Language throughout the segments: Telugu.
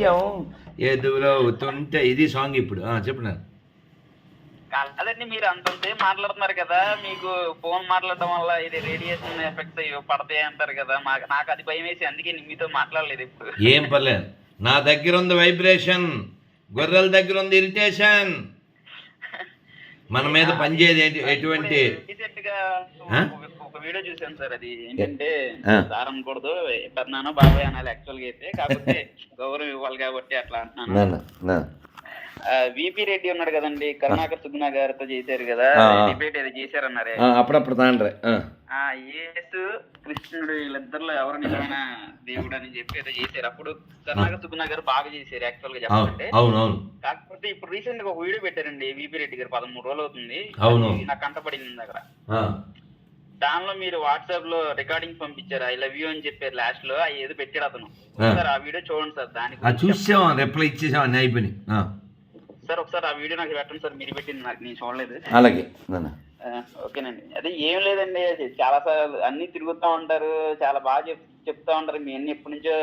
భయం ఎదురవుతుంటే ఇది సాంగ్ ఇప్పుడు. ఆ, చెప్పు నాన్న. కాదండి మీరు అంతంసేపు మాట్లాడుతున్నారు కదా మీకు ఫోన్ మాట్లాడడం వల్ల ఇది రేడియేషన్ ఎఫెక్ట్స్ పడతాయి అంటారు కదా మాకు నాకు అది భయం వేసి అందుకే మీతో మాట్లాడలేదు ఇప్పుడు. ఏం పర్లేదు. నా దగ్గర ఉంది వైబ్రేషన్ గొర్రెల దగ్గర ఉంది ఇరిటేషన్ మన మీద పనిచేయదు ఎటువంటి? ఒక- వీడియో చూసాను సార్ అది. ఏంటంటే. సార్ అనకూడదు పెద్దనాను బాబాయ్ అనాలి యాక్చువల్గా అయితే. కాకపోతే గౌరవం ఇవ్వాలి కాబట్టి అట్లా అంటున్నాను. విపి రెడ్డి ఉన్నాడు కదండి కరుణాకర్ సుగుణ గారితో చేశారు కదా. డిబేట్ ఏదో చేశారన్నారే. అప్పుడప్పుడు తాండ్రే ఆ, యేసు కృష్ణుడు వీళ్ళిద్దరిలో ఎవరు నిజమైన దేవుడు అని చెప్పి ఏదో చేశారు. అప్పుడు కర్ణాకర్ సుగుణ గారు బాగా చేశారు యాక్చువల్గా చెప్పాలంటే. కాకపోతే ఇప్పుడు రీసెంట్గా ఒక వీడియో పెట్టారండి విపి రెడ్డి గారు పదమూడు రోజులు అవుతుంది. నాకు కంటపడింది ఆ, దానిలో మీరు వాట్సాప్లో రికార్డింగ్ పంపించారు. ఐ లవ్ యూ అని చెప్పారు లాస్ట్లో. అది ఏదో పెట్టాడు అతను. సార్ ఆ వీడియో చూడండి సార్. దానికి చూసాం రిప్లై ఇచ్చేసాం అన్నీ అయిపోయినాయి. సార్ ఒకసారి ఆ వీడియో నాకు పెట్టండి సార్. మీరు పెట్టింది నాకు నేను చూడలేదు. అలాగే. ఓకేనండి. అదే ఏం లేదండి చాలా సార్లు అన్ని తిరుగుతూ ఉంటారు చాలా బాగా చెప్ చెప్తా ఉంటారు. మీ అన్ని ఎప్పటి నుంచో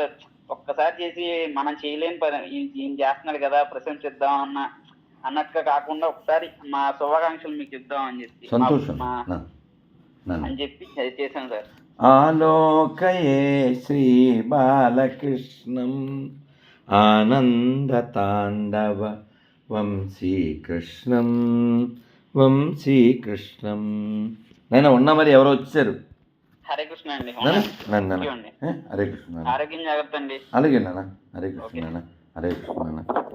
ఒక్కసారి చేసి మనం చేయలేని పని ఈయన చేస్తున్నాడు కదా ప్రశంసిద్దాం అన్న అన్నట్టుగా కాకుండా ఒకసారి మా శుభాకాంక్షలు మీకు చెప్దాం అని చెప్పి సంతోషం. అని చెప్పి చేశాను సార్. ఆలోకయే శ్రీ బాలకృష్ణం ఆనందతాండవ వంశీకృష్ణం వంశీకృష్ణం నాయన ఉన్నా మరి ఎవరో వచ్చారు? హరే కృష్ణ అండి? హరే కృష్ణ. ఆరోగ్యం జాగ్రత్త అండి. అలాగే నాన్న హరే కృష్ణ నాన్న. హరే కృష్ణ నాన్న.